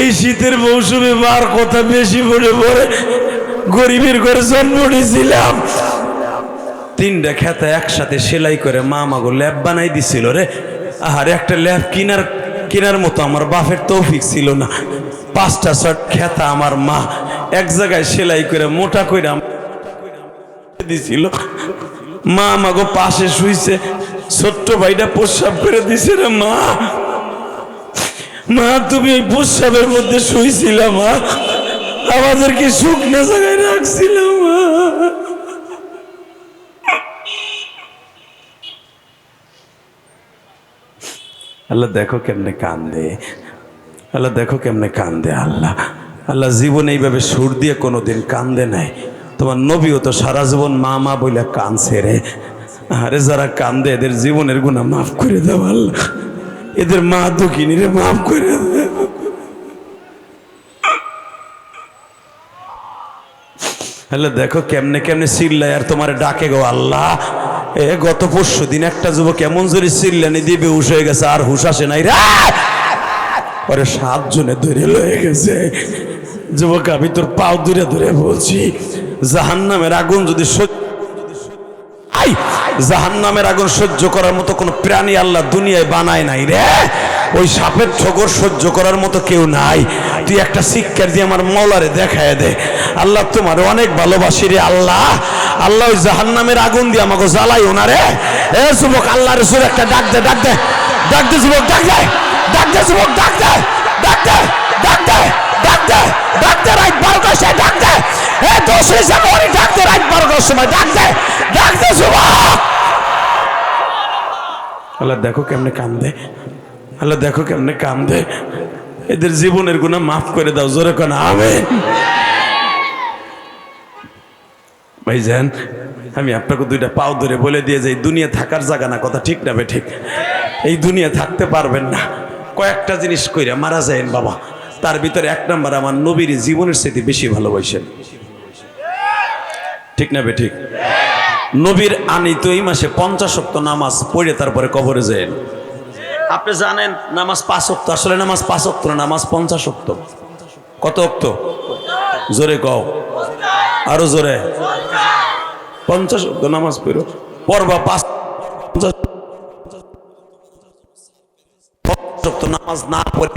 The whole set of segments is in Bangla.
এই শীতের মৌসুমে মার কথা বেশি মনে পড়ে। গরিবের ঘরে জন্ম নিয়েছিলাম। তিনটা খেতা একসাথে সেলাই করে মা মাগো ল্যাব বানাই দিছিল রে। আর একটা ল্যাব কিনার কেনার মতো আমার বাপের তৌফিক ছিল না। পাঁচটা শট খেতা আমার মা এক জায়গায় সেলাই করে মোটা করে দিছিল। মা আমাগো পাশে শুইছে। ছোট্ট ভাইটা প্রস্রাব করে দিছে রে মা। মা, তুমি এই প্রস্রাবের মধ্যে শুইছিল মা। আমাদেরকে শুকনো জায়গায় রাখছিল মা। আল্লাহ দেখো কেমনে কান্দে। আল্লাহ দেখো কেমনে কান্দে আল্লাহ। আল্লাহ জীবন এইভাবে সুর দিয়ে কোনোদিন কান্দে নাই। তোমার নবীও তো সারা জীবন মা মা বলে কানছে রে। আরে যারা কান্দে, এদের জীবনের গুণা মাফ করে দাও আল্লাহ। এদের মা দুঃখিনী রে মাফ করে হ্যালো দেখো কেমনে কেমনে চিল্লায় আর তোমার ডাকে গো আল্লাহ। এ, গত পরশু দিন একটা যুবক এমন জোরে চিল্লানি দিয়ে বেউস হয়ে গেছে, আর হুশ আসে নাই। রে! ওরে সাতজনে ধরে লয়ে গেছে। যুবক, আমি তোর পাও দূরে ধরে বলছি জাহান নামের আগুন যদি সহ্য আই, জাহান্নামের আগুন সহ্য করার মতো কোনো প্রাণী আল্লাহ দুনিয়ায় বানায় নাই রে। ওই সাপের ঠগর সহ্য করার মতো কেউ নাই। তুই একটা শিক্ষার দিয়ে আমার মৌলারে দেখায় দে। আল্লাহ তোমার অনেক ভালোবাসি রে আল্লাহ। আল্লাহ ওই জাহান নামের আগুন দিয়ে আমাকে জ্বালাই ওনারে এ যুবক আল্লাহ রসুল একটা ডাক দে ডাক দে। ডাক দে যুবক, ডাক দে। ডাক দে যুবক, ডাক দে। ডাক দে ডাক দে ডাক দে ডাক দে। রাত বারোটার সময় ডাক দে। দে দেখো কেমনে কান্দে, আল্লাহ দেখো কেমনে কান্দে। এদের জীবনের গুণা মাফ করে দাও, জোরে কেন, আমেন। ভাইজান, আমি আপনাকে দুইটা পাও ধরে বলে দিয়ে যাই, দুনিয়া থাকার জায়গা না, কথা ঠিক না ঠিক? এই দুনিয়া থাকতে পারবেন না। কয়েকটা জিনিস কইরা মারা যায়েন বাবা। তার ভিতরে এক নাম্বার, আমার নবীর জীবনের স্মৃতি বেশি ভালোবাসেন। ঠিক না ঠিক? নবীর আনি তো এই মাসে পঞ্চাশ শক্ত নামাজ পড়ে তারপরে কবরে যায়েন আপনি জানেন নামাজ পাঁচ আসলে নামাজ পাঁচ অক্ত না, নামাজ পঞ্চাশ অক্ত কত অক্ত জোরে কও। আরও জোরে। পঞ্চাশ নামাজ পড়ো। পড়বা পাঁচ নামাজ না পড়ে।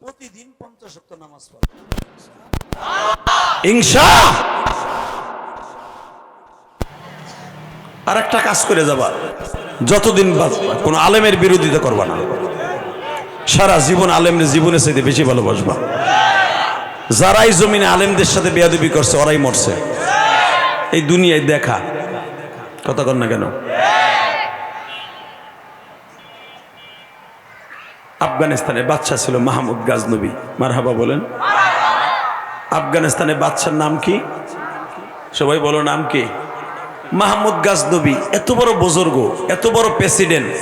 প্রতিদিন পঞ্চাশ অক্ত নামাজ পড়ে। ইনশা! আর একটা কাজ করে যাবা। যতদিন বাঁচবা, কোনো আলেমের বিরোধিতা করবা না। সারা জীবন আলেমের জীবনের সাথে বেশি ভালোবাসবা। যারাই জমিনে আলেমদের সাথে বেয়াদবি করছে, ওরাই মরছে। এই দুনিয়ায় দেখা। কথা কর না কেন? আফগানিস্তানে বাচ্চা ছিল মাহমুদ গাজনবী। মারহাবা বলেন। আফগানিস্তানে বাচ্চার নাম কি? সবাই বলো নাম কি? মাহমুদ গাজনবী। এত বড় বুজুর্গ, এত বড় প্রেসিডেন্ট,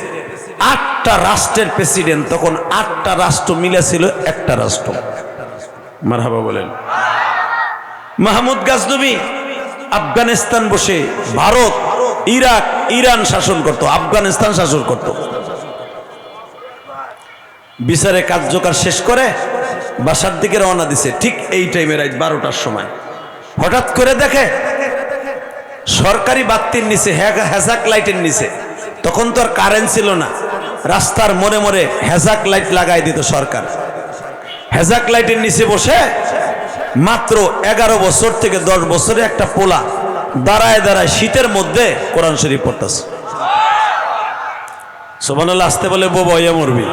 আটটা রাষ্ট্রের প্রেসিডেন্ট, তখন আটটা রাষ্ট্র মিলে ছিল একটা রাষ্ট্র। মারহাবা বলেন। মাহমুদ গাজনবী আফগানিস্তান বসে ভারত, ইরাক, ইরান শাসন করত, আফগানিস্তান শাসন করত। বিচারে কার্যকর শেষ করে বাসার দিকে রওনা দিছে, ঠিক এই টাইমে রাত বারোটার সময়। হঠাৎ করে দেখে, সরকারি বাত্তির নিচে, হ্যা- হ্যাজাক লাইটের নিচে। তখন তো আর কারেন্ট ছিল না। রাস্তার মোড়ে মোড়ে হ্যাজাক লাইট লাগাই দিত সরকার। হ্যাজাক লাইটের নিচে বসে মাত্র এগারো বছর থেকে দশ বছরে একটা পোলা দাঁড়ায় দাঁড়ায় শীতের মধ্যে কোরআন শরীফ পড়তেছে। সোমানুল্লাহ আসতে বলে, বোবা মরবি।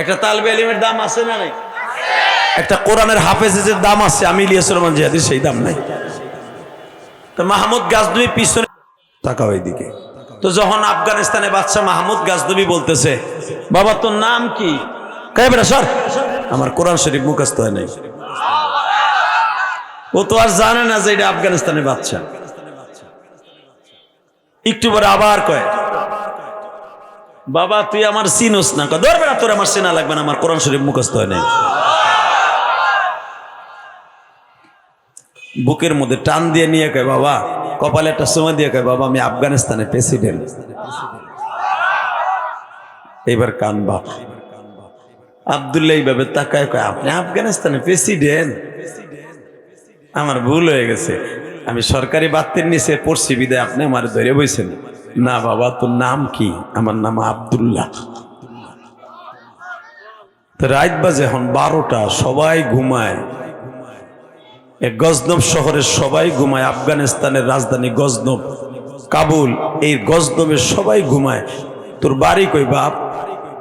একটা তালবে আলিমের দাম আছে না নাই? একটা কোরআনের হাফেজের দাম আছে, আমি ইলিয়াস রহমান জিহাদির সেই দাম নাই। তো মাহমুদ গাজনবী পিছনে তাকাও এইদিকে। তো যখন আফগানিস্তানে বাচ্চা মাহমুদ গাজনবী বলতেছে, বাবা, তোর নাম কি? কে বেটা আমার কোরআন শরীফ মুখস্থ হয় নাই। ও তো আর জানে না যে এটা আফগানিস্তানের বাচ্চা একটু পরে আবার কয় বাবা, তুই আমার চিনোস না। ধরবে না তোর আমার চেনা লাগবে না, আমার কোরআন শরীফ মুখস্থ হয় নাই। বুকের মধ্যে টান দিয়ে নিয়ে কয়, বাবা, কপালে একটা সময় দিয়ে কয়, বাবা, আমি আফগানিস্তানের প্রেসিডেন্ট। এইবার কানবা আবদুল্লাহ এইভাবে তাকায় কয়, আপনি আফগানিস্তানের প্রেসিডেন্ট? আমার ভুল হয়ে গেছে। আমি সরকারি বাত্তির নিচে পড়ছি, বিদায়, আপনি আমার ধরে বইছেন। না বাবা, তোর নাম কি? আমার নাম আবদুল্লাহ। রাত বাজে এখন বারোটা, সবাই ঘুমায়। গজনব শহরের সবাই ঘুমায়, আফগানিস্তানের রাজধানী গজনব। কাবুল, এই গজনবের সবাই ঘুমায়। তোর বাড়ি কই বাপ?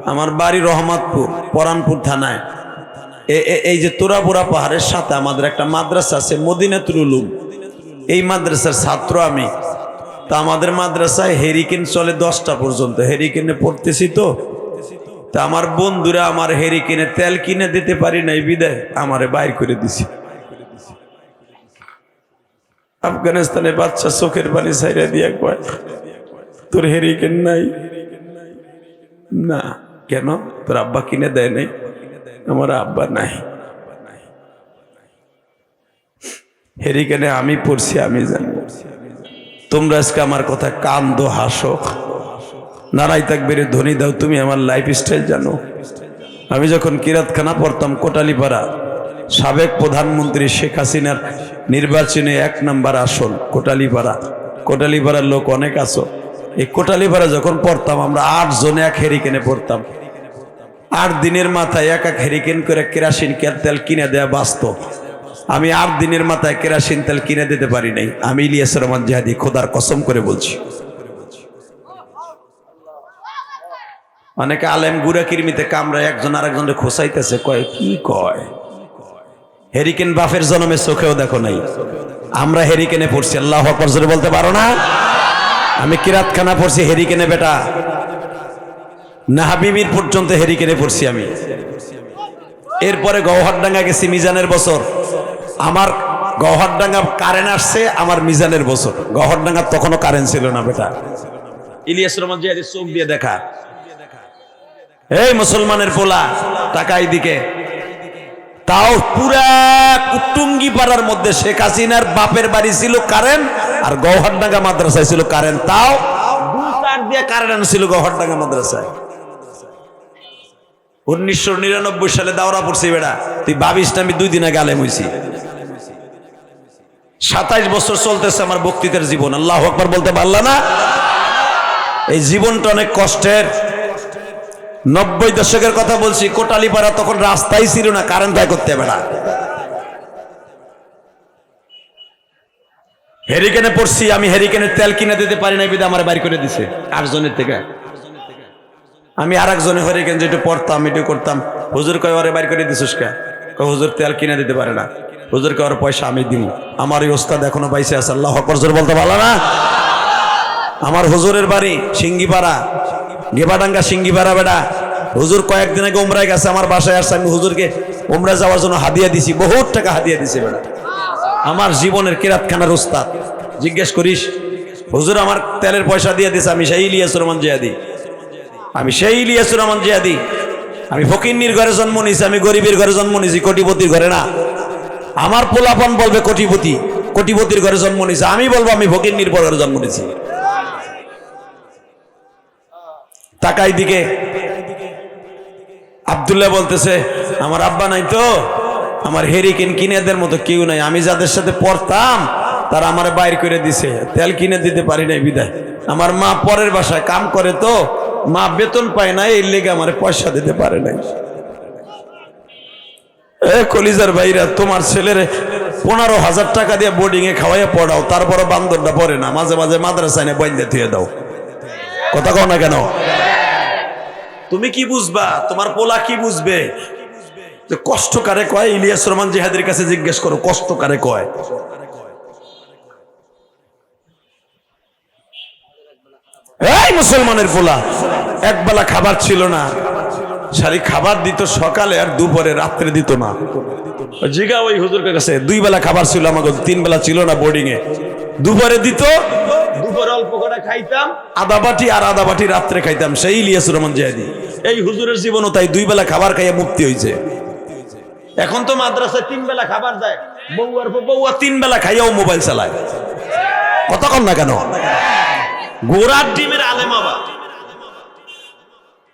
আমার বাড়ি রহমতপুর, পরানপুর থানায়। এই যে তোরাপুরা পাহাড়ের সাথে আমাদের একটা মাদ্রাসা আছে, মদিনাতুল উলুম। এই মাদ্রাসার ছাত্র আমি। তা আমাদের মাদ্রাসায় হেরিকেন চলে দশটা পর্যন্ত। হেরিকেনে পড়তেছি তো। তা আমার বন্ধুরা আমার হেরিকেনে তেল কিনে দিতে পারি নাই, বিদায়। আমারে বাইর করে দিছি। আফগানিস্তানে বাচ্চা চোখের পানি সাইরা দিয়া কয়, তোর হেরিকেন নাই? না। কেন? তোর আব্বা কিনে দেয় নাই? আমার আব্বা নাই। হেরিকেনে আমি পড়ছি, আমি জানি। তোমরা আজকে আমার কথা কান্দো হাসো। নারাই তাকবিরে ধ্বনি দাও, তুমি আমার লাইফ স্টাইল জানো। আমি যখন কিরাতখানা পড়তাম, কোটালিপাড়া, সাবেক প্রধানমন্ত্রী শেখ হাসিনার নির্বাচনে এক নম্বর আসন, কোটালিপাড়া। কোটালিপাড়ার লোক অনেক আছো। এই কোটালিপাড়া যখন পড়তাম, আমরা আট জনে এক হেরিকেনে পড়তাম। আট দিনের মাথায় এক এক হেরিকেন করে কেরাসিন তেল কিনে দেয়া বাস্তব আমি আট দিনের মাথায় কেরাসিন তেল কিনে দিতে পারি নাই। আমি ইলিয়াস রহমান জাহাদি, খোদার কসম করে বলছি। অনেকে আলেম গুড়া কিরমিতে কামড়ায়, একজন আরেকজনের খোসাইতেছে কয়, কি কয়? হেরিকেন বাফের জন্মের চোখেও দেখো নাই। আমরা হেরিকেনে পড়ছি, আল্লাহ জোরে বলতে পারো না? আমি কিরাতখানা পড়ছি হেরিকেনে বেটা। না হাবিবির পর্যন্ত হেরিকেনে পড়ছি আমি। এরপরে গৌহারডাঙ্গা গেছি মিজানের বছর। আমার গৌহারডাঙ্গা কারেন্ট আসছে, আমার মিজানের বছর। গৌহারডাঙ্গা তখনও কারেন্ট ছিল না বেটা। ইলিয়াস রহমান জিয়াদি চোখ দিয়ে দেখা। এই মুসলমানের পোলা, টাকা এইদিকে। তাও পুরা কুটুঙ্গি পাড়ার মধ্যে শেখ হাসিনার বাপের বাড়ি ছিল কারেন্ট আর গৌহারডাঙ্গা মাদ্রাসায় ছিল কারেন্ট তাও কারেন্ট আনছিল গৌহারডাঙ্গা মাদ্রাসায়। উনিশশো নিরানব্বই সালে দাওরা পড়ছি বেড়া তুই ভাবিস না আমি দুই দিন আগে আলেম হইছি। সাতাইশ বছর চলতেছে আমার বক্তৃতার জীবন। আল্লাহ আকবর বলতে পারলা না? এই জীবনটা অনেক কষ্টের। নব্বই দশকের কথা বলছি, কোটালিপাড়া তখন রাস্তাই ছিল না কারেন্ট দায় করতে বেড়া হেরিকেনে পড়ছি, আমি হেরিকেনের তেল কিনে দিতে পারি না বিদে আমার বাড়ি করে দিছে। আটজনের থেকে। আমি আর একজনে হরিকেন যেটু পড়তাম, এটু করতাম। হুজুর কয় বাইর করে দিছিস কে? হুজুর তেল কিনে দিতে পারে না। হুজুর কয় ওর পয়সা আমি দিব আমার এই ওস্তাদ এখনও পাইছে আছে, আল্লাহ হকর বলতে পারল না? আমার হুজুরের বাড়ি সিঙ্গিপাড়া, গেবাডাঙ্গা সিঙ্গিপাড়া বেটা। হুজুর কয়েকদিন আগে উমরায় গেছে, আমার বাসায় আসছে, আমি হুজুরকে উমরা যাওয়ার জন্য হাদিয়া দিছি, বহুত টাকা হাদিয়া দিছি বেটা। আমার জীবনের কিরাতখানার উস্তাদ জিজ্ঞেস করিস, হুজুর আমার তেলের পয়সা দিয়ে দিছে, আমি সেই ইলিয়াস রহমান জিয়াদি। আমি সেই ইলিয়াসুর রহমান জিয়াদি। আমি ফকিন্নির ঘরে জন্ম নিয়েছি, আমি গরিবের ঘরে জন্ম নিয়েছি, কোটিপতির ঘরে না। আমার পোলাপন বলবে কোটিপতি, কোটিপতির ঘরে জন্ম নিয়েছি। আমি বলব, আমি ফকিন্নির ঘরে জন্ম নিয়েছি। তাকাই দিকে। আবদুল্লাহ বলতেছে, আমার আব্বা নাই তো, আমার হেরিকেন কিনেদের মতো কেউ নাই। আমি যাদের সাথে পড়তাম, তারা আমার বাইর করে দিছে। তেল কিনে দিতে পারি নাই, বিদায়। আমার মা পরের বাসায় কাম করে তো, মা বেতন পায় না, এর লেগে আমার পয়সা দিতে পারে নাই। কলিজার ভাইরা তোমার ছেলের পনেরো হাজার টাকা দিয়ে বোর্ডিং এ খাওয়াইয়া পড়াও তারপরে বান্দরটা পড়ে না। মাঝে মাঝে মাদ্রাসায় নিয়ে বইন্দে থুয়ে দাও। কথা কও না কেন? তুমি কি বুঝবা? তোমার পোলা কি বুঝবে? কষ্ট কারে কয়? ইলিয়াস রহমান জিহাদের কাছে জিজ্ঞেস করো, কষ্ট কারে কয়? এই মুসলমানের পোলা, একবেলা খাবার ছিল না। সারি খাবার দিত সকালে আর দুপুরে রাত্রে দিত না। জিগা ওই হুজুরের কাছে, দুই বেলা খাবার ছিল আমাকে, তিন বেলা ছিল না বোর্ডিং এ। দুপুরে দিত, দুপুরে অল্প করে খাইতাম, আদা বাটি আর আদা বাটি রাত্রে খাইতাম, সেই ইলিয়াস রহমান জিহাদি এই হুজুরের জীবনও তাই, দুই বেলা খাবার খাইয়া মুক্তি হয়েছে এখন তো মাদ্রাসায় তিন বেলা খাবার দেয়, বউয়ার বউয়া তিন বেলা খাইয়াও মোবাইল চালায়। কতক্ষণ না কেন? গোড়ার ডিমের আলেম আবার।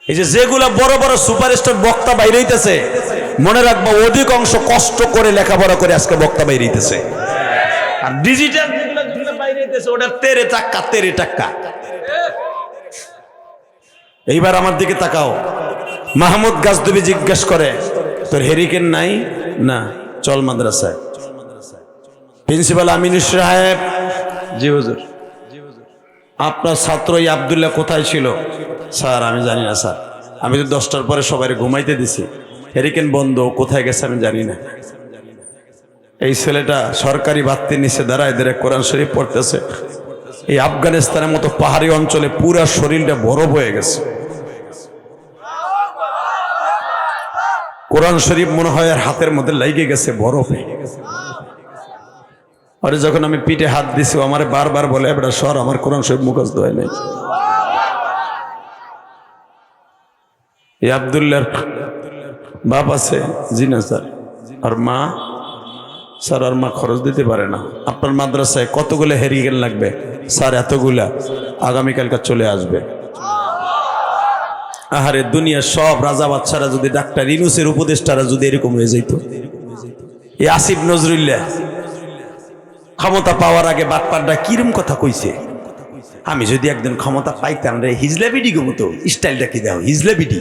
এই যে যেগুলা বড় বড় সুপারস্টার বক্তা বাইরে হইতেছে মনে রাখব অধিকাংশ কষ্ট করে লেখাপড়া করে আজকে বক্তা বাইরে হইতেছে আর ডিজিটাল ওটা তেরে টাক্কা তেরে টাক্কা। এইবার আমার দিকে তাকাও। মাহমুদ গাছদুবি জিজ্ঞেস করে, তোর হেরিকেন নাই? না। চল মাদ্রাসায়। প্রিন্সিপাল আমিনুর সাহেব। জি হুজুর। আপনার ছাত্র এই আবদুল্লাহ কোথায় ছিল? স্যার, আমি জানি না, স্যার। আমি তো দশটার পরে সবাই ঘুমাইতে দিছি। হেরিকেন বন্ধ, কোথায় গেছে আমি জানি না। এই ছেলেটা সরকারি বাত্তির নিচে দাঁড়ায়, এদের কোরআন শরীফ পড়তেছে। এই আফগানিস্তানের মতো পাহাড়ি অঞ্চলে পুরা শরীরটা বরফ হয়ে গেছে। কোরআন শরীফ মনে হয় আর হাতের মধ্যে লাইগে গেছে, বরফে। আরে যখন আমি পিঠে হাত দিছি আমার বারবার বলে এবার সর, আমার কোরআন শরীফ মুখস্থ হয় নাই। এই আবদুল্লার বাপ আছে জি না স্যার। আর মা, স্যার, আর মা খরচ দিতে পারে না। আপনার মাদ্রাসায় কতগুলো হেরিকেন লাগবে? স্যার, এতগুলা আগামীকালকে চলে আসবে। আহারে, দুনিয়ার সব রাজা বাচ্চারা যদি ডাক্তার ইনুসের উপদেষ্টারা যদি এরকম হয়ে যেত এই আসিফ নজরুল্লাহ ক্ষমতা পাওয়ার আগে বাটপারটা কিরম কথা কইছে? আমি যদি একদিন ক্ষমতা পাইতাম রে, হিজলা বিডি গো মতো, স্টাইলটা কি দাও হিজলা বিডি।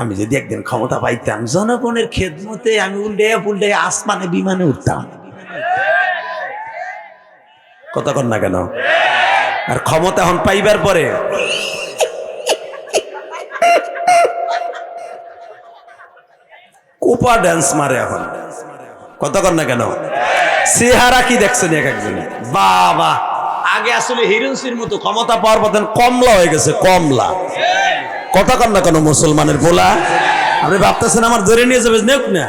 আমি যদি একদিন ক্ষমতা পাইতাম, জনগণের খেদমতে আমি উল্টে উল্টে আসমানে, বিমানে উঠতাম। কথা কন না কেন? আর ক্ষমতা এখন পাইবার পরে কোপা ড্যান্স মারে এখন। কতক্ষণ না কেন? চেহারা কি দেখছেন এক একজনে? বাবা। আগে আসলে হিরোসির মতো ক্ষমতা পাওয়ার পর কমলা হয়ে গেছে, কমলা। কথা কতক্ষণ না কেন মুসলমানের বলা আপনি ভাবতেছেন আমার ধরে নিয়ে যাবে, নেক না?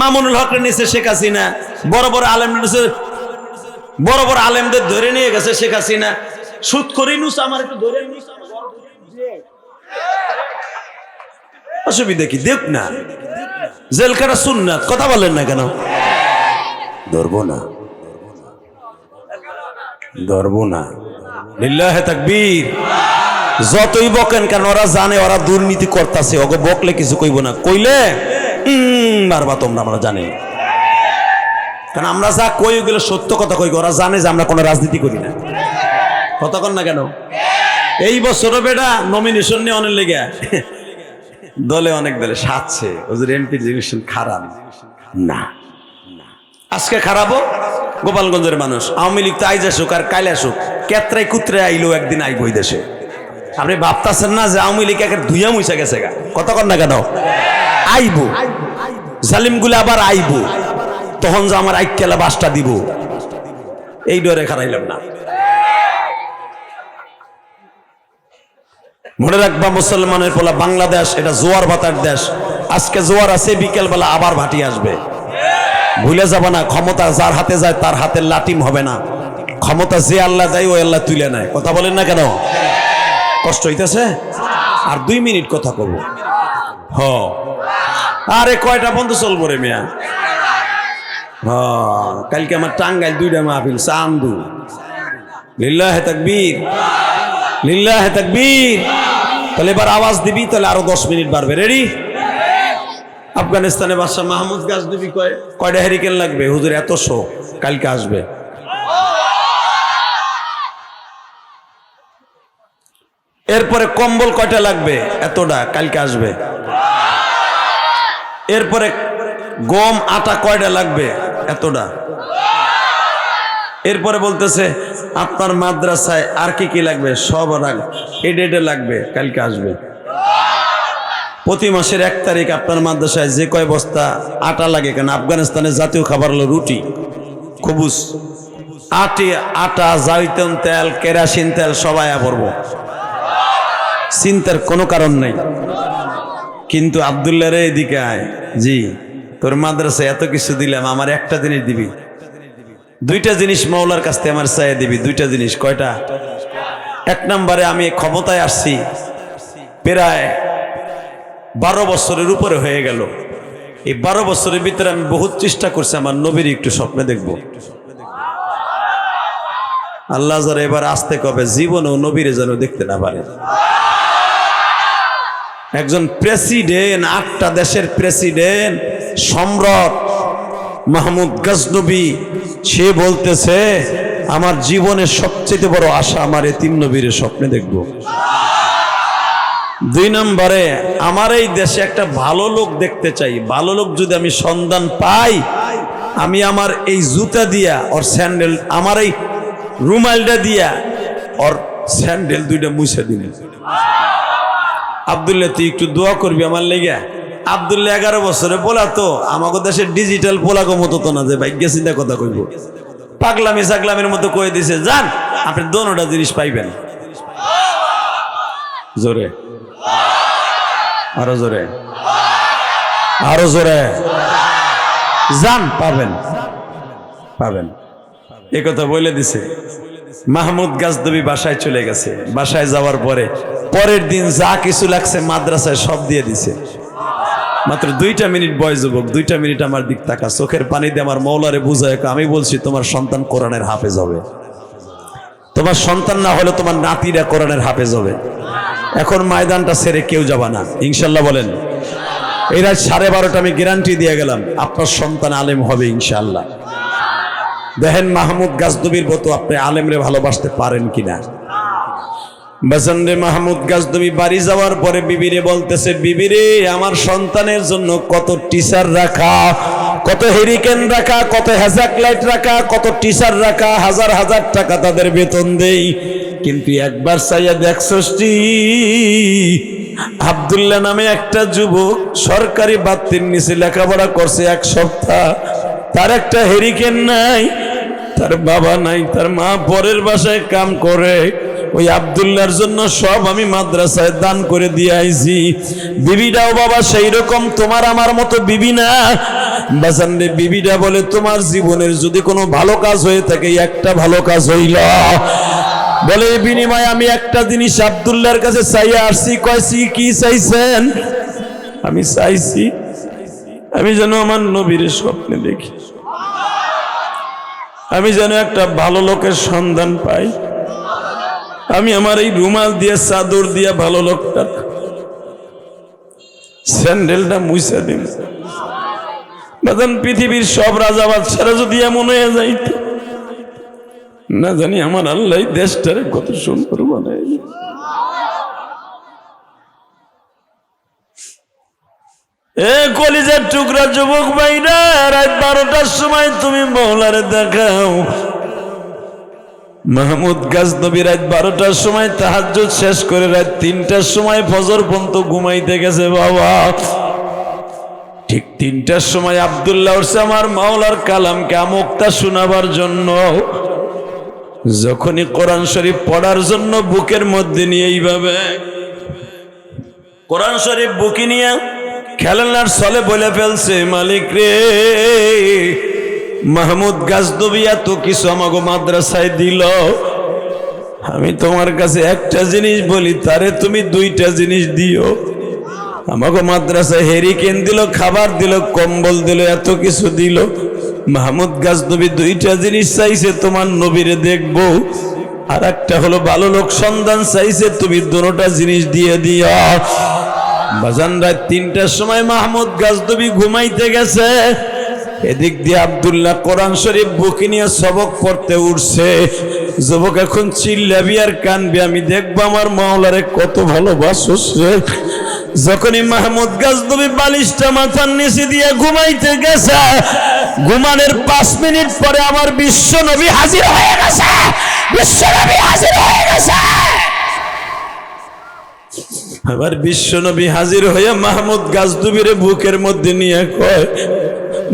মামুনুল হকের নিচে শেখ হাসিনা, বড় বড় আলেম বড় বড় আলেমদের ধরে নিয়ে গেছে শেখ হাসিনা। সুদ করি নুস আমার একটু ধরে নিস অসুবিধা কি? দেখ না। জেলখানা সুন্নাত, কথা বলেন না কেন? ধরবো না। ধরবো না। লিল্লাহে তাকবীর। যতই বকেন কেন ওরা জানে, ওরা দুর্নীতি করতেছে। ওকে বকলে কিছু কইব না। কইলে? মারবা তোমরা, আমরা জানি কারণ আমরা যা কই গেলে সত্য কথা কই ওরা জানে যে আমরা কোনো রাজনীতি করি না। কথা কতক্ষণ না কেন? এই বছর বেটা নমিনেশন নিয়ে অনেক লেগে দলে অনেক দলে সাজছে। ওদের এমপি জিনিসন খারাপ। না। আজকে খারাপও? গোপালগঞ্জের মানুষ। আওয়ামী লীগ তো আইজ আসুক আর কাইলে আসুক। কেত্রাই কুত্রে আইলো একদিন আইব দেশে। আপনি ভাবতেছেন না যে আওয়ামী লীগ একের ধুইয়া মুইসা গেছে গা? কতক্ষণ না কেন? আইব। জালিমগুলো আবার আইব। তখন যে আমার আইকেলা বাসটা দিব। এই ডরে খারাইলাম না। মনে রাখবা, মুসলমানের পোলা বাংলাদেশ, এটা জোয়ার ভাতার দেশ। আজকে জোয়ার আছে বিকেল বেলা আবার ভাটি আসবে। ভুলে যাব না, ক্ষমতা যার হাতে যায়, তার হাতে লাটিম হবে না। ক্ষমতা যে আল্লাহ দেয়, ওই আল্লাহ তুলে নেয়। কথা বলেন না কেন? কষ্ট হইতেছে? আর দুই মিনিট কথা কব। হ। আরে কয়টা বন্ধু চলবো রে মিয়া? হ, কালকে আমার টাঙ্গাইল দুইটা মাহফিল, চান্দু। লিল্লাহ তাকবীর। লিল্লাহ তাকবীর। তাহলে এবার আওয়াজ দিবি, তাহলে আরও দশ মিনিট বাড়বে। রেডি আফগানিস্তানে বাদশাহ মাহমুদ গাছ দিবি কয়, কয়টা হেরিকেন লাগবে? হুজুর, এত শো, কালকে আসবে। এরপরে কম্বল কয়টা লাগবে? এতটা, কালকে আসবে। এরপরে গম, আটা কয়টা লাগবে? এতটা। এরপরে বলতেছে, আপনার মাদ্রাসায় আর কি কি লাগবে? সব রাখ এ লাগবে, কালকে আসবে। প্রতি মাসের এক তারিখ আপনার মাদ্রাসায় যে কয় বস্তা আটা লাগে, কেন আফগানিস্তানের জাতীয় খাবার হলো রুটি কবুস আটি, আটা, জাইতন তেল, কেরাসিন তেল সবাই পড়ব চিন্তার কোনো কারণ নেই। কিন্তু আবদুল্লাহ রে এদিকে আয়। জি, তোর মাদ্রাসায় এত কিছু দিলাম, আমার একটা জিনিস দিবি। দুইটা জিনিস মৌলার কাছ থেকে আমার চাইয়ে দিবি, দুইটা জিনিস। কয়টা? এক নম্বরে আমি ক্ষমতায় আসছি, প্রায় বারো বছরের উপরে হয়ে গেল। এই বারো বছরের ভিতরে আমি বহুত চেষ্টা করছি, আমার নবীর একটু স্বপ্নে দেখব। আল্লাহ যারা এবার আসতে কবে জীবনেও নবীরে যেন দেখতে না পারে। একজন প্রেসিডেন্ট, আটটা দেশের প্রেসিডেন্ট, সম্রাট মাহমুদ গজনবী, সে বলতেছে, আমার জীবনের সবচেয়ে বড় আশা আমার এই তিন নবীর স্বপ্নে দেখব। দুই নম্বরে, আমার এই দেশে একটা ভালো লোক দেখতে চাই। ভালো লোক যদি আমি সন্ধান পাই, আমি আমার এই জুতা দিয়া ওর স্যান্ডেল, আমার এই রুমালটা দিয়া ওর স্যান্ডেল দুইটা মুছে দিন আবদুল্লাহ তুই একটু দোয়া করবি আমার লেগে? আবদুল্লাহ এগারো বছরে বলা তো আমাকে দেশে ডিজিটাল পোলাগো মতো তো না যে ভাগ্য চিন্তা কথা কইব। পাগলামি সাগলামের মতো কয়ে দিছে, যান, আপনি দোনোটা জিনিস পাইবেন। জোরে। আরও জোরে। আরও জোরে। যান পাবেন। পাবেন। এ কথা বলে দিছে। মাহমুদ গাজদবি বাসায় চলে গেছে। বাসায় যাওয়ার পরে, পরের দিন যা কিছু লাগছে মাদ্রাসায় সব দিয়ে দিছে। মাত্র দুইটা মিনিট বয়স যুবক, দুইটা মিনিট আমার দিক তাকা চোখের পানি দিয়ে আমার মৌলারে বুঝায় আমি বলছি তোমার সন্তান কোরআনের হাফেজ হবে। তোমার সন্তান না হলে তোমার নাতিরা কোরআনের হাফেজ হবে। এখন ময়দানটা ছেড়ে কেউ যাবা না। ইনশাল্লাহ বলেন। এই রাত সাড়ে বারোটা আমি গ্যারান্টি দিয়ে গেলাম, আপনার সন্তান আলেম হবে ইনশাল্লাহ দেখেন মাহমুদ গাজদবির মতো আপনি আলেমরে ভালোবাসতে পারেন কিনা। বাসন্দে মাহমুদ গাজদবি বাড়ি যাওয়ার পরে বিবিরে বলতেছে, বিবিরে, আমার সন্তানের জন্য কত টিচার রাখা, কত হেরিকেন রাখা, কত হ্যাজাক লাইট রাখা, কত টিচার রাখা, হাজার হাজার টাকা তাদের বেতন দেই। কিন্তু একবার চাইয়া দেখছি আবদুল্লাহ নামে একটা যুবক সরকারি বাত্তির নিচে লেখাপড়া করছে এক সপ্তাহ। তার একটা হেরিকেন নাই, তার বাবা নাই, তার মা পরের বাসায় কাম করে। ওই আবদুল্লার জন্য সব আমি মাদ্রাসায় দান করে দিয়ে আইছি। বিবিটাও বাবা সেই রকম তোমার আমার মতো বিবি না। বাসান বিবিটা বলে, তোমার জীবনের যদি কোনো ভালো কাজ হয়ে থাকে, একটা ভালো কাজ হইল। বলে এই বিনিময়ে আমি একটা জিনিস আবদুল্লার কাছে চাইয়া আসছি। কয়েছি কি চাইছেন? আমি চাইছি, আমি যেন আমার নবীর স্বপ্নে দেখি। আমি যেন একটা ভালো লোকের সন্ধান পাই। আমি আমার এই রুমাল দিয়ে, চাদর দিয়ে ভালো লোকটা স্যান্ডেলটা মুছে দিন পৃথিবীর সব রাজা বাদশারা যদি এমন হয়ে যাইত না জানি আমার আল্লাহ দেশটারে কত সুন্দর বানায়। এ কলিজার টুকরা যুবক ভাইরা, রাত বারোটার সময় তুমি মৌলারে দেখাও। মাহমুদ গাজনবী রাত বারোটার সময় তাহাজ্জুদ শেষ করে রাত তিনটার সময় ফজর পর্যন্ত ঘুমাইতে গেছে বাবা। ঠিক তিনটার সময় আবদুল্লাহ আমার মাওলার কালামকে আমুকটা শোনাবার জন্য যখনই কোরআন শরীফ পড়ার জন্য বুকের মধ্যে নিয়ে এইভাবে, কোরআন শরীফ বুকি নিয়ে খেলনার ছলে বলে ফেলছে, মালিক রে, মাহমুদ গাজদবিয়া তো কিছু আমাকে মাদ্রাসায় দিল। আমি তোমার কাছে একটা জিনিস বলি, তারে তুমি দুইটা জিনিস দিও। আমাকে মাদ্রাসায় হেরিকেন দিল, খাবার দিল, কম্বল দিল, এত কিছু দিল। মাহমুদ গাজনবী দুইটা জিনিস চাইছে, তোমার নবীরে দেখব। আর একটা হলো, ভালো লোক সন্ধান চাইছে, তুমি দুটা জিনিস দিয়ে দিও। বাজান রাত তিনটার সময় মাহমুদ গাজদবি ঘুমাইতে গেছে। এদিক দিয়ে আবদুল্লাহ কোরআন শরীফ বুকি নিয়ে সবক পড়তে উঠছে। যুবক এখন চিল্লাবি আর কানবি, আমি দেখব আমার মাওলারে কত ভালোবাসছে যখনই মাহমুদ গাজদবি বালিশটা মাথার নিচে দিয়ে ঘুমাইতে গেছে ঘুমানোর পাঁচ মিনিট পরে আমার বিশ্ব নবী হাজির হয়ে গেছে। বিশ্ব নবী হাজির হয়ে গেছে। আবার বিশ্বনবী হাজির হইয়া মাহমুদ গাজদুবিরে বুকের মধ্যে নিয়ে কয়,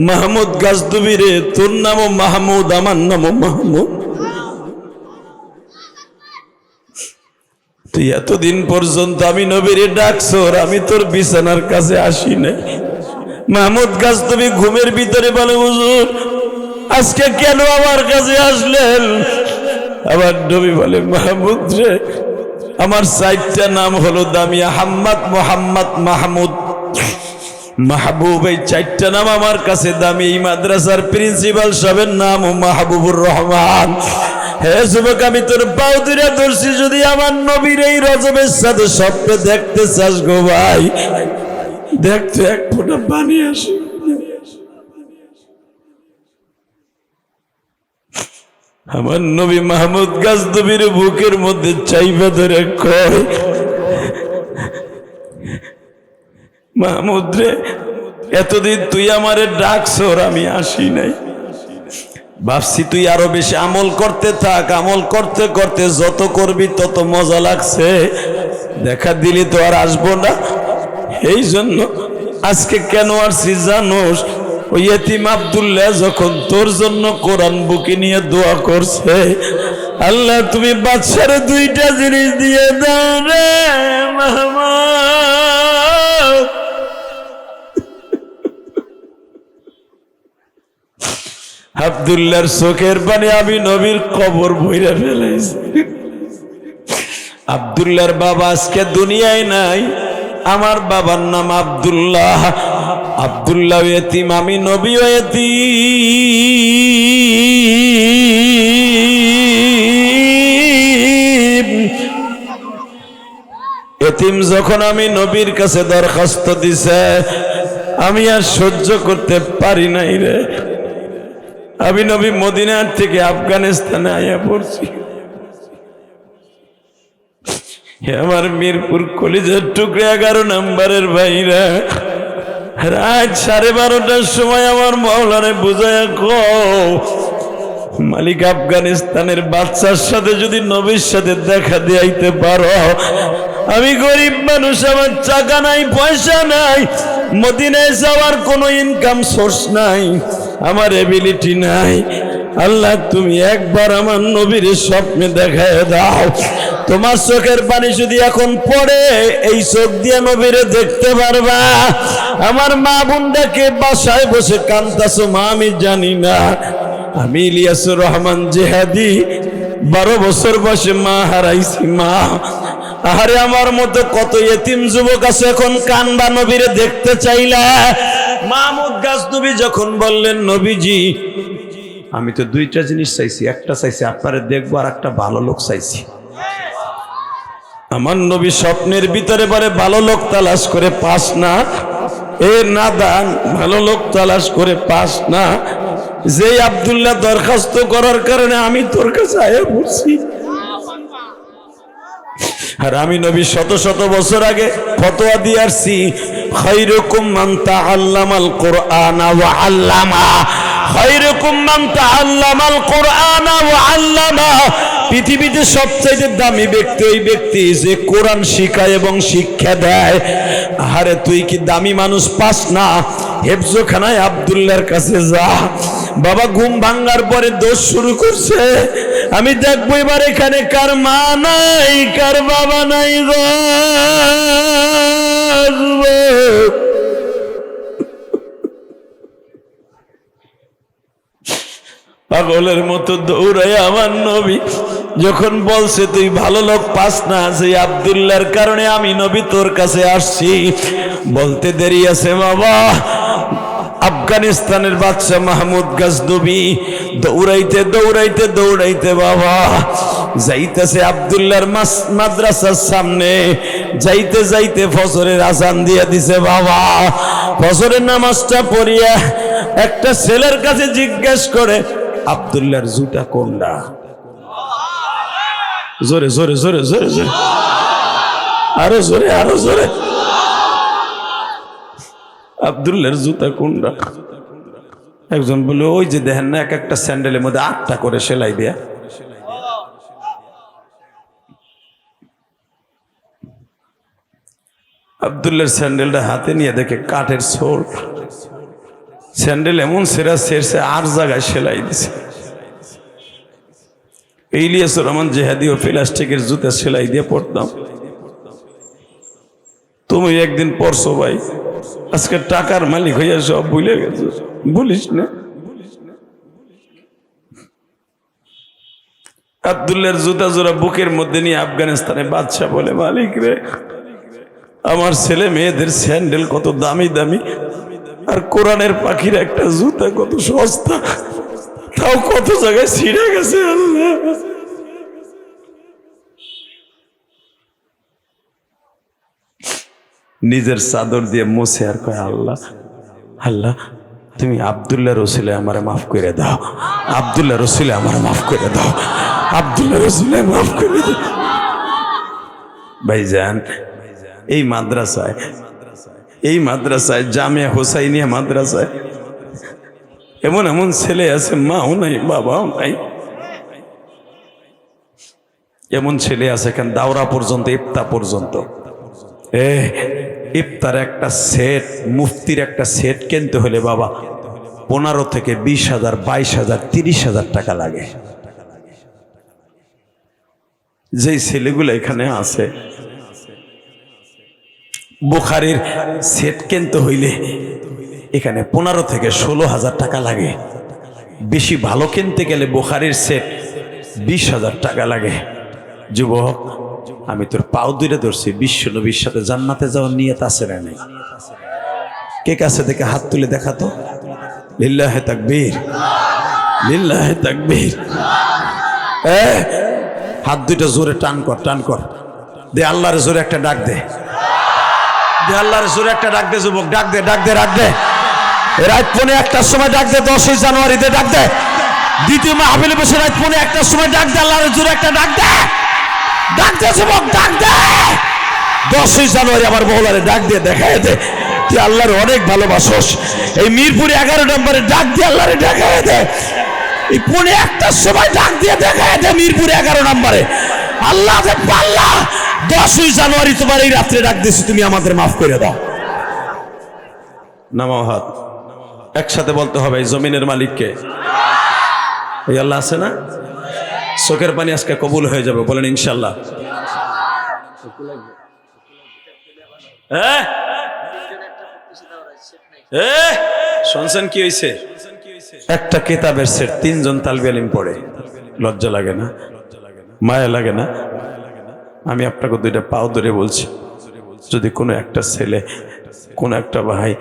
মাহমুদ গাজদুবিরে তোর নামও মাহমুদ, আমার নামও মাহমুদ। তুই এতদিন পর্যন্ত আমি নবীরে ডাকছর আমি তোর বিছানার কাছে আসি না মাহমুদ গাছ তুমি ঘুমের ভিতরে বলে, হুজুর, আজকে কেন আমার কাছে আসলেন? আবার নবী বলে, মাহমুদ রে, আমার চারটা নাম হলো দামিয়া হাম্মাদ মোহাম্মদ মাহমুদ। মাহবুব, এই চারটা নাম আমার কাছে দামি। এই মাদ্রাসার প্রিন্সিপাল সাহেবের নাম মাহবুবুর রহমান। হে যুবক, আমি তোর পাও দুরা ধরছি, যদি আমার নবীর এই রজবের সাথে স্বপ্নে দেখতে চাস গো ভাই। দেখতে এক ফোঁটা পানি আসে। আমার নবী মাহমুদ গাজদবির বুকের মধ্যে চাইবা ধরে কয়, মাহমুদ রে, এতদিন তুই আমারে ডাকছর আমি আসি নাই। ভাবছি তুই আরও বেশি আমল করতে থাক, আমল করতে করতে যত করবি তত মজা লাগছে। দেখা দিলি তো আর আসব না। এই জন্য আজকে কেন আসছি জানোস? ওই এতিম আবদুল্লাহ যখন তোর জন্য কোরআন বুকে নিয়ে দোয়া করছে, আল্লাহ তুমি বাচ্চারে দুইটা জিনিস দিয়ে দাও রে মাহমুদ। আবদুল্লাহর চোখের পানি আমি নবীর কবর বইরা ফেলাইছি। আবদুল্লাহর বাবা আজকে দুনিয়ায় নাই। আমার বাবার নাম আবদুল্লাহ। আবদুল্লাহ এতিম, আমি নবী এতিম। এতিম যখন আমি নবীর কাছে দরখাস্ত দিছে, আমি আর সহ্য করতে পারি নাই রে। আমি নবী মদিনার থেকে আফগানিস্তানে আইয়া পড়ছি হে আমার মিরপুর কলিজার টুকরে এগারো নাম্বারের ভাইরা। রাত সাড়ে বারোটার সময় আমার মহলারে বুঝায় মালিক আফগানিস্তানের বাচ্চার সাথে যদি নবীর সাথে দেখা দিয়াইতে পারো, আমি গরিব মানুষ, আমার টাকা নাই, পয়সা নাই, মদিনায় যাওয়ার কোনো ইনকাম সোর্স নাই, আমার এবিলিটি নাই। আল্লাহ, তুমি একবার আমার নবীর স্বপ্নে দেখায় দাও। তোমার চোখের পানি যদি এখন পড়ে, এই চোখ দিয়ে নবীরে দেখতে পারবা। আমার মা বোনটাকে বাসায় বসে কান্দাছো মা, আমি জানি না। আমি ইলিয়াসুর রহমান জেহাদি। বারো বছর বসে মা হারাইছি, মা। আহারে, আমার মতো কত এতিম যুবক আছে এখন কান্দা নবীরে দেখতে চাইলা। মাহমুদ গাছ নবী যখন বললেন, নবীজি আমি তো দুইটা জিনিস চাইছি, একটা চাইছি আপনারে দেখব আর একটা ভালো লোক চাইছি। আমার নবী স্বপ্নের ভিতরে পরে ভালো লোক তালাশ করে পাস না। এ নাদান ভালো লোক তালাশ করে পাস না। যে আবদুল্লাহ দরখাস্ত করার কারণে আমি তোর কাছে আয়া পড়ছি। আর আমি নবী শত শত বছর আগে ফতোয়া দিয়ে আসছি খৈরকুম মান তাআল্লামাল কোরআনা আল্লামা। খৈরকুম মান তাআল্লামাল কোরআনা ওয়া আল্লামা। পৃথিবীতে সবচাইতে দামি ব্যক্তি ওই ব্যক্তি যে কোরআন শিখায় এবং শিক্ষা দেয়। আরে তুই কি দামি মানুষ? পাস না। হেফজোখানায় আবদুল্লাহর কাছে যা। বাবা, ঘুম ভাঙ্গার পরে দোষ শুরু করছে। আমি দেখব এবার এখানে কার মা নাই, কার বাবা নাই। গো পাগলের মতো দৌড়ায় আমার নবী। যখন বলছে, তুই ভালো লোক পাস না, সেই আবদুল্লার কারণে আমি নবী তোর কাছে আসছি। বলতে দেরি আছে বাবা। আফগানিস্তানের বাদশাহ মাহমুদ গাজনবী দৌড়াইতে দৌড়াইতে দৌড়াইতে বাবা যাইতেছে আবদুল্লার মাদ্রাসার সামনে। যাইতে যাইতে ফসরের আসান দিয়ে দিছে বাবা। ফসরের নামাজটা পড়িয়া একটা ছেলের কাছে জিজ্ঞেস করে আবদুল্লার জুতা কোনটা? জোরে জোরে জোরে জোরে জোরে। আরও জোরে আরও জোরে। আবদুল্লার জুতা কোনটা? একজন বলে ওই যে দেখেন না, এক একটা স্যান্ডেলের মধ্যে আটটা করে সেলাই দেয়া। আবদুল্লার স্যান্ডেলটা হাতে নিয়ে দেখে কাঠের সোল স্যান্ডেল এমন সেরা সেরছে আর জায়গায় সেলাই দিছে। ইলিয়াসুর রহমান জেহাদি ও প্লাস্টিকের জুতা সেলাই দিয়ে পড়তাম। তুমি একদিন পড়ছো ভাই, আজকে টাকার মালিক হইয়া সব ভুলে গেছো। বলিস না। আবদুল্লার জুতা জোড়া বুকের মধ্যে নিয়ে আফগানিস্তানে বাদশাহ বলে, মালিক রে, আমার ছেলে মেয়েদের স্যান্ডেল কত দামি দামি আর কোরআনের পাখির একটা জুতা কত সস্তা। তাও কত জায়গায় ছিঁড়ে গেছে নিজের চাদর দিয়ে মুছে আর কয়, আল্লাহ আল্লাহ, তুমি আবদুল্লাহ রসুলে আমারে মাফ করে দাও। আবদুল্লাহ রসিলে আমারে মাফ করে দাও। আবদুল্লাহ রসিলে মাফ করে দাও। ভাইজান, এই মাদ্রাসায় এই মাদ্রাসায়, জামিয়া হোসাইনিয়া মাদ্রাসায়। এমন এমন ছেলে আছে, মাও নাই, বাবাও নাই। এমন ছেলে আছে কেন? দাওরা পর্যন্ত, ইফতা পর্যন্ত। এ, ইফতার একটা সেট, মুফতির একটা সেট কিনতে হলে বাবা পনেরো থেকে বিশ হাজার, বাইশ হাজার, তিরিশ হাজার টাকা লাগে। যেই ছেলেগুলো এখানে আছে বুখারির সেট কিনতে হইলে এখানে পনেরো থেকে ষোলো হাজার টাকা লাগে। বেশি ভালো কিনতে গেলে বুখারির সেট বিশ হাজার টাকা লাগে। যুবক, আমি তোর পাও দূরে ধরছি, বিশ্ব নবীর সাথে জান্নাতে যাওয়ার নিয়ত আছে না নেই? কে কাছে থেকে হাত তুলে দেখাতো লিল্লাহে তাকবীর। লিল্লাহে তাকবীর। হাত দুইটা জোরে টান কর টান কর। দে, আল্লাহর জোরে একটা ডাক দে। দে আল্লাহর জোরে একটা ডাক দে যুবক, ডাক দে ডাক দে ডাক দে। রাত পৌনে একটার সময় ডাক দে, দশই জানুয়ারিতে ডাক দে। দ্বিতীয় মাহবিলে বসে রাত পৌনে একটার সময় ডাক দে, আল্লাহর জোরে একটা ডাক দে। ডাক দে যুবক, ডাক দে। দশই জানুয়ারি আমার মহলারে ডাক দিয়ে দেখায় দে। তুই আল্লাহর অনেক ভালোবাসোস। এই মিরপুরে এগারো নম্বরে ডাক দিয়ে আল্লাহরে দেখায় দে। এই পৌনে একটার সময় ডাক দিয়ে দেখায় দে মিরপুরে এগারো নম্বরে। আল্লাহ পাল্লা দশই জানুয়ারি তোমার এই রাত্রে ডাক দিয়েছি, তুমি আমাদের মাফ করে দাও। নামাও হাত। একসাথে বলতে হবে জমিনের মালিককে। এই আল্লাহ আছে না? চোখের পানি আজকে কবুল হয়ে যাবে, বলেন ইনশাল্লাহ। শুনছেন কি হয়েছে একটা কেতাবের সেট, তিনজন তালবি আলিম পড়ে। লজ্জা লাগে না? মায়া লাগে না? আমি আপনাকে দুইটা পাও ধরে বলছি। যদি কোনো একটা ছেলে কোনো একটা ভাই